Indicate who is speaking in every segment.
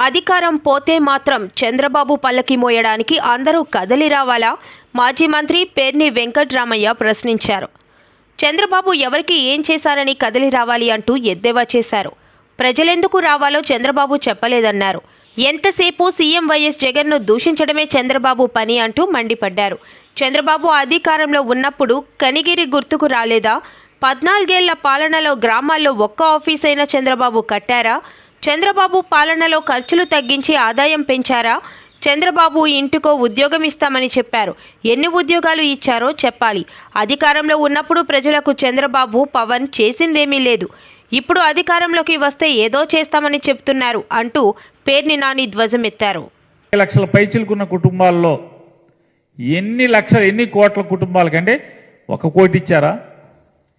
Speaker 1: అధికారం పోతే మాత్రం చంద్రబాబు పల్లకి మోయడానికి అందరూ కదలి రావాలా? మాజీ మంత్రి పేర్ని వెంకట్రామయ్య ప్రశ్నించారు. చంద్రబాబు ఎవరికి ఏం చేశారని కదలి రావాలి అంటూ ఎద్దేవా చేశారు. ప్రజలెందుకు రావాలో చంద్రబాబు చెప్పలేదన్నారు. ఎంతసేపు సీఎం వైఎస్ జగన్ను దూషించడమే చంద్రబాబు పని అంటూ మండిపడ్డారు. చంద్రబాబు అధికారంలో ఉన్నప్పుడు కనిగిరి గుర్తుకు రాలేదా? పద్నాలుగేళ్ళ పాలనలో గ్రామాల్లో ఒక్క ఆఫీస్ చంద్రబాబు కట్టారా? చంద్రబాబు పాలనలో ఖర్చులు తగ్గించి ఆదాయం పెంచారా? చంద్రబాబు ఇంటికో ఉద్యోగం ఇస్తామని చెప్పారు. ఎన్ని ఉద్యోగాలు ఇచ్చారో చెప్పాలి. అధికారంలో ఉన్నప్పుడు ప్రజలకు చంద్రబాబు పవన్ చేసిందేమీ లేదు. ఇప్పుడు అధికారంలోకి వస్తే ఏదో చేస్తామని చెప్తున్నారు అంటూ పేర్ని నాని ధ్వజమెత్తారు.
Speaker 2: లక్షల పైచిలుకున్న కుటుంబాల్లో ఎన్ని లక్షల ఎన్ని కోట్ల కుటుంబాలకంటే ఒక కోటి ఇచ్చారా?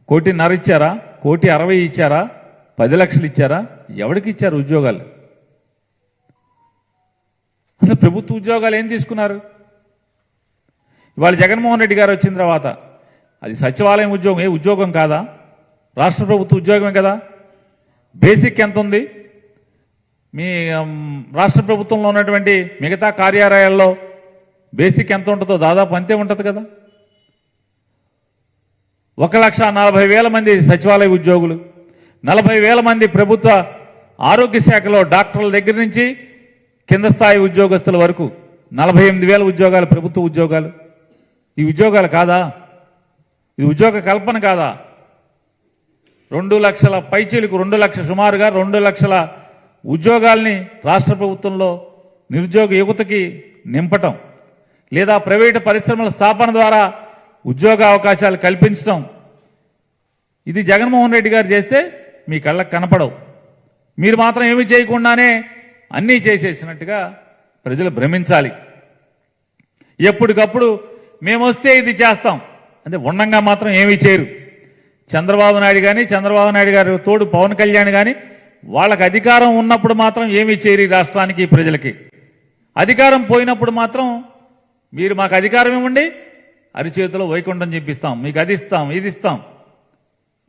Speaker 2: కోటిన్నర ఇచ్చారా? కోటి అరవై ఇచ్చారా? పది లక్షలు ఇచ్చారా? ఎవరికి ఇచ్చారు ఉద్యోగాలు? అసలు ప్రభుత్వ ఉద్యోగాలు ఏం తీసుకున్నారు? ఇవాళ జగన్మోహన్ రెడ్డి గారు వచ్చిన తర్వాత అది సచివాలయం ఉద్యోగం ఏ ఉద్యోగం కాదా? రాష్ట్ర ప్రభుత్వ ఉద్యోగమే కదా? బేసిక్ ఎంత ఉంది? మీ రాష్ట్ర ప్రభుత్వంలో ఉన్నటువంటి మిగతా కార్యాలయాల్లో బేసిక్ ఎంత ఉంటుందో దాదాపు అంతే ఉంటుంది కదా? ఒక లక్ష నలభై వేల మంది సచివాలయ ఉద్యోగులు నలభై వేల మంది ప్రభుత్వ ఆరోగ్య శాఖలో డాక్టర్ల దగ్గర నుంచి కింద స్థాయి ఉద్యోగస్తుల వరకు నలభై ఎనిమిది వేల ఉద్యోగాలు ప్రభుత్వ ఉద్యోగాలు. ఈ ఉద్యోగాలు కాదా? ఇది ఉద్యోగ కల్పన కాదా? రెండు లక్షల పైచీలకు రెండు లక్షల సుమారుగా రెండు లక్షల ఉద్యోగాల్ని రాష్ట్ర ప్రభుత్వంలో నిరుద్యోగ యువతకి నింపటం లేదా ప్రైవేటు పరిశ్రమల స్థాపన ద్వారా ఉద్యోగ అవకాశాలు కల్పించడం ఇది జగన్మోహన్ రెడ్డి గారు చేస్తే మీ కళ్ళకు కనపడవు. మీరు మాత్రం ఏమి చేయకుండానే అన్నీ చేసేసినట్టుగా ప్రజలు భ్రమించాలి. ఎప్పటికప్పుడు మేమొస్తే ఇది చేస్తాం. అంటే ఉండంగా మాత్రం ఏమీ చేయరు. చంద్రబాబు నాయుడు కానీ చంద్రబాబు నాయుడు గారు తోడు పవన్ కళ్యాణ్ కానీ వాళ్ళకి అధికారం ఉన్నప్పుడు మాత్రం ఏమీ చేయరు ఈ రాష్ట్రానికి ప్రజలకి. అధికారం పోయినప్పుడు మాత్రం మీరు మాకు అధికారం ఇవ్వండి అరిచేతిలో వైకుంఠం చెప్పిస్తాం మీకు అది ఇస్తాం ఇది ఇస్తాం.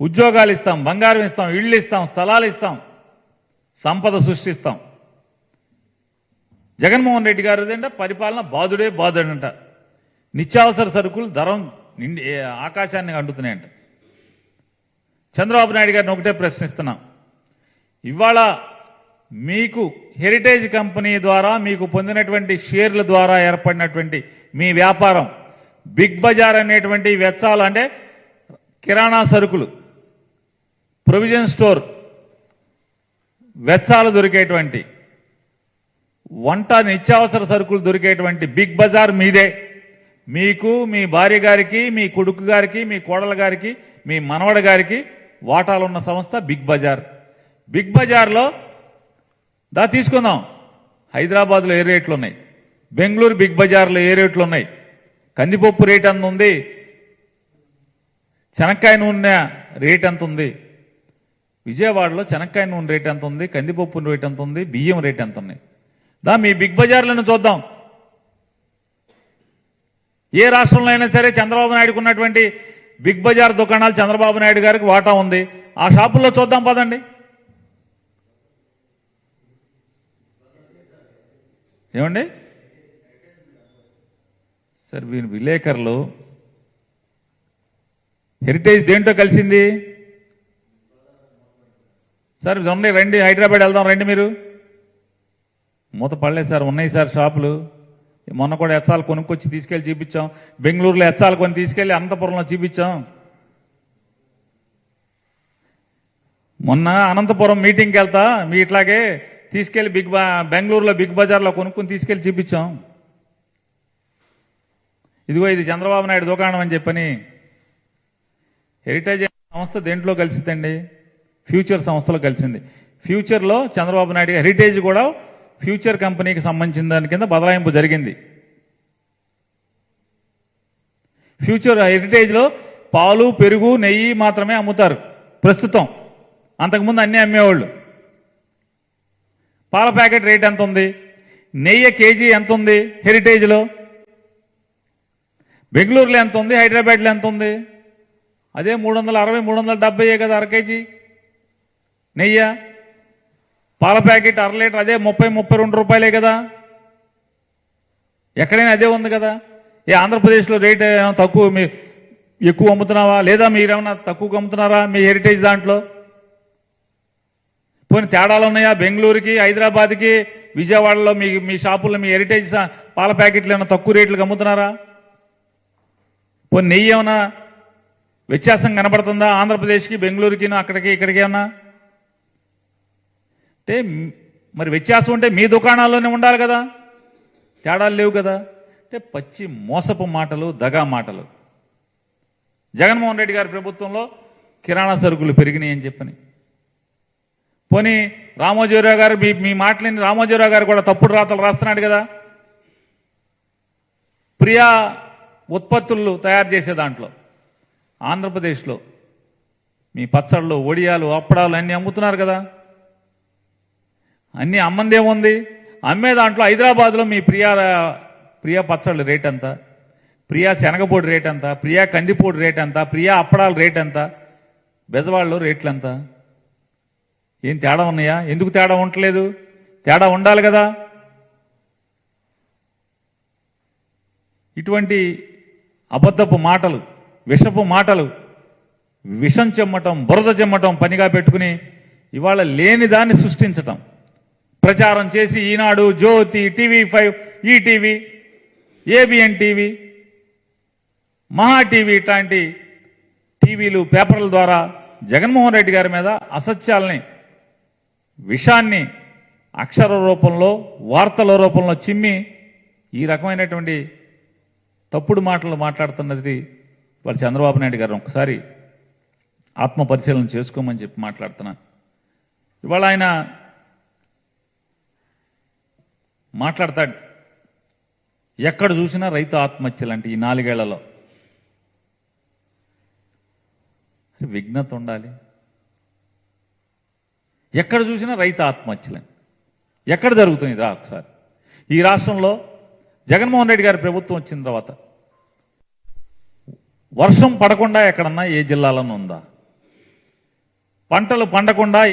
Speaker 2: ఉద్యోగాలు ఇస్తాం బంగారం ఇస్తాం ఇళ్ళు ఇస్తాం స్థలాలు ఇస్తాం సంపద సృష్టిస్తాం. జగన్మోహన్ రెడ్డి గారు అంటే పరిపాలన బాధుడే బాధుడంట. నిత్యావసర సరుకులు ధరం నిండి ఆకాశాన్ని అంటుతున్నాయంట. చంద్రబాబు నాయుడు గారిని ఒకటే ప్రశ్నిస్తున్నాం. ఇవాళ మీకు హెరిటేజ్ కంపెనీ ద్వారా మీకు పొందినటువంటి షేర్ల ద్వారా ఏర్పడినటువంటి మీ వ్యాపారం బిగ్ బజార్ అనేటువంటి వెచ్చాలు అంటే కిరాణా సరుకులు. ప్రొవిజన్ స్టోర్ వెచ్చాలు దొరికేటువంటి వంట నిత్యావసర సరుకులు దొరికేటువంటి బిగ్ బజార్ మీదే. మీకు మీ భార్య గారికి మీ కొడుకు గారికి మీ కోడల గారికి మీ మనవడ గారికి వాటాలున్న సంస్థ బిగ్ బజార్. బిగ్ బజార్లో దా తీసుకుందాం. హైదరాబాద్లో ఏ రేట్లు ఉన్నాయి? బెంగళూరు బిగ్ బజార్లో ఏ రేట్లు ఉన్నాయి? కందిపప్పు రేట్ ఎంత ఉంది? శనక్కాయ నూనె రేట్ ఎంత ఉంది? విజయవాడలో చెనక్కాయ నూనె రేట్ ఎంత ఉంది? కందిపప్పు రేట్ ఎంత ఉంది? బియ్యం రేట్ ఎంత ఉన్నాయి దా మీ బిగ్ బజార్లను చూద్దాం. ఏ రాష్ట్రంలో అయినా సరే చంద్రబాబు నాయుడుకు ఉన్నటువంటి బిగ్ బజార్ దుకాణాలు చంద్రబాబు నాయుడు గారికి వాటా ఉంది. ఆ షాపుల్లో చూద్దాం పదండి. ఏమండి? సార్ వీళ్ళు విలేకరులు. హెరిటేజ్ దేంట్లో కలిసింది? సార్ ఉన్నాయి రండి హైదరాబాద్ వెళ్దాం రండి మీరు. మూత పడలేదు సార్ ఉన్నాయి సార్ షాపులు. మొన్న కూడా ఎచ్చాలు కొనుక్కొచ్చి తీసుకెళ్ళి చూపించాం. బెంగళూరులో ఎచ్చాలు కొని తీసుకెళ్ళి అనంతపురంలో చూపించాం. మొన్న అనంతపురం మీటింగ్కి వెళ్తా మీ ఇట్లాగే తీసుకెళ్ళి బిగ్ బా బెంగళూరులో బిగ్ బజార్లో కొనుక్కొని తీసుకెళ్ళి చూపించాం. ఇదిగో ఇది చంద్రబాబు నాయుడు దుకాణం అని చెప్పని. హెరిటేజ్ సంస్థ దేంట్లో కలిసిందండి ఫ్యూచర్ సంస్థలో కలిసింది. ఫ్యూచర్లో చంద్రబాబు నాయుడు హెరిటేజ్ కూడా ఫ్యూచర్ కంపెనీకి సంబంధించిన దాని కింద బదలాయింపు జరిగింది. ఫ్యూచర్ హెరిటేజ్లో పాలు పెరుగు నెయ్యి మాత్రమే అమ్ముతారు ప్రస్తుతం. అంతకుముందు అన్నీ అమ్మేవాళ్ళు. పాల ప్యాకెట్ రేట్ ఎంత ఉంది నెయ్యి కేజీ ఎంత ఉంది హెరిటేజ్లో బెంగళూరులో ఎంత ఉంది హైదరాబాద్లో ఎంత ఉంది అదే మూడు వందల అరవై మూడు వందల డెబ్బై కదా అర కేజీ? నెయ్య? పాల ప్యాకెట్ అర లీటర్ అదే ముప్పై ముప్పై రెండు రూపాయలే కదా. ఎక్కడైనా అదే ఉంది కదా. ఏ ఆంధ్రప్రదేశ్లో రేట్ ఏమైనా తక్కువ మీ ఎక్కువ అమ్ముతున్నావా? లేదా మీరేమన్నా తక్కువగా అమ్ముతున్నారా మీ హెరిటేజ్ దాంట్లో? పోనీ తేడాలు ఉన్నాయా? బెంగళూరుకి హైదరాబాద్కి విజయవాడలో మీ మీ షాపుల్లో మీ హెరిటేజ్ పాల ప్యాకెట్లు ఏమైనా తక్కువ రేట్లకు అమ్ముతున్నారా? పోనీ నెయ్యి ఏమైనా వ్యత్యాసం కనబడుతుందా? ఆంధ్రప్రదేశ్కి బెంగళూరుకి అక్కడికి ఇక్కడికి ఏమన్నా అంటే మరి వ్యత్యాసం ఉంటే మీ దుకాణాల్లోనే ఉండాలి కదా. తేడాలు లేవు కదా. అంటే పచ్చి మోసపు మాటలు దగా మాటలు. జగన్మోహన్ రెడ్డి గారి ప్రభుత్వంలో కిరాణా సరుకులు పెరిగినాయి అని చెప్పని. పోనీ రామోజీరావు గారు మీ మీ మాటలని రామోజీరావు గారు కూడా తప్పుడు రాతలు రాస్తున్నాడు కదా. ప్రియా ఉత్పత్తులు తయారు చేసే దాంట్లో ఆంధ్రప్రదేశ్లో మీ పచ్చళ్ళు ఒడియాలు అప్పడాలు అన్నీ అమ్ముతున్నారు కదా. అన్నీ అమ్మందేముంది? అమ్మే దాంట్లో హైదరాబాద్లో మీ ప్రియా ప్రియా పచ్చళ్ళు రేట్ ఎంత? ప్రియా శనగపొడి రేట్ ఎంత? ప్రియా కందిపొడి రేట్ ఎంత? ప్రియా అప్పడాల రేట్ ఎంత? బెజవాడలో రేట్లు ఎంత? ఏం తేడా ఉన్నాయా? ఎందుకు తేడా ఉండలేదు తేడా ఉండాలి కదా? ఇటువంటి అబద్ధపు మాటలు విషపు మాటలు విషం చెమ్మటం బురద చెమ్మటం పనిగా పెట్టుకుని ఇవాళ లేని దాన్ని సృష్టించటం. ప్రచారం చేసి Eenadu Jyothi TV five ETV ABN TV Maha TV ఇట్లాంటి టీవీలు పేపర్ల ద్వారా జగన్మోహన్ రెడ్డి గారి మీద అసత్యాల్ని విషాన్ని అక్షర రూపంలో వార్తల రూపంలో చిమ్మి ఈ రకమైనటువంటి తప్పుడు మాటలు మాట్లాడుతున్నది వాళ్ళు చంద్రబాబు నాయుడు గారు. ఒకసారి ఆత్మ పరిశీలన చేసుకోమని చెప్పి మాట్లాడుతున్నాను ఇవాళ ఆయన మాట్లాడతాడు. ఎక్కడ చూసినా రైతు ఆత్మహత్యలు అంటే ఈ నాలుగేళ్ళలో. విఘ్నత ఉండాలి. ఎక్కడ చూసినా రైతు ఆత్మహత్యలని ఎక్కడ జరుగుతుంది రా ఒకసారి. ఈ రాష్ట్రంలో జగన్మోహన్ రెడ్డి గారి ప్రభుత్వం వచ్చిన తర్వాత వర్షం పడకుండా ఎక్కడన్నా ఏ జిల్లాలోనూ ఉందా? పంటలు పండకుండా